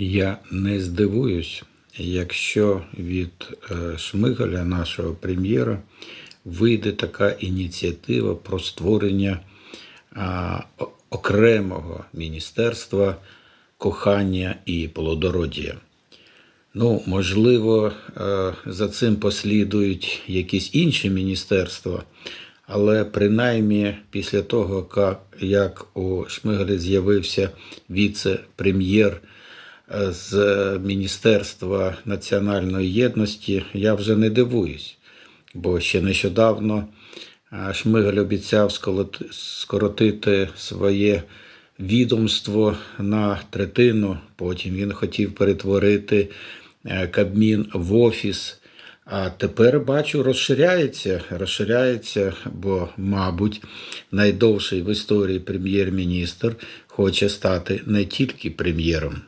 Я не здивуюсь, якщо від е, Шмигаля, нашого прем'єра, вийде така ініціатива про створення окремого міністерства кохання і плодородія. Ну, можливо, е, за цим послідують якісь інші міністерства, але принаймні після того, як у Шмигалі з'явився віце-прем'єр з Міністерства національної єдності, я вже не дивуюсь, бо ще нещодавно Шмигаль обіцяв скоротити своє відомство на третину. Потім він хотів перетворити е, Кабмін в офіс. А тепер бачу, розширяється, розширяється, бо, мабуть, найдовший в історії прем'єр-міністр хоче стати не тільки прем'єром.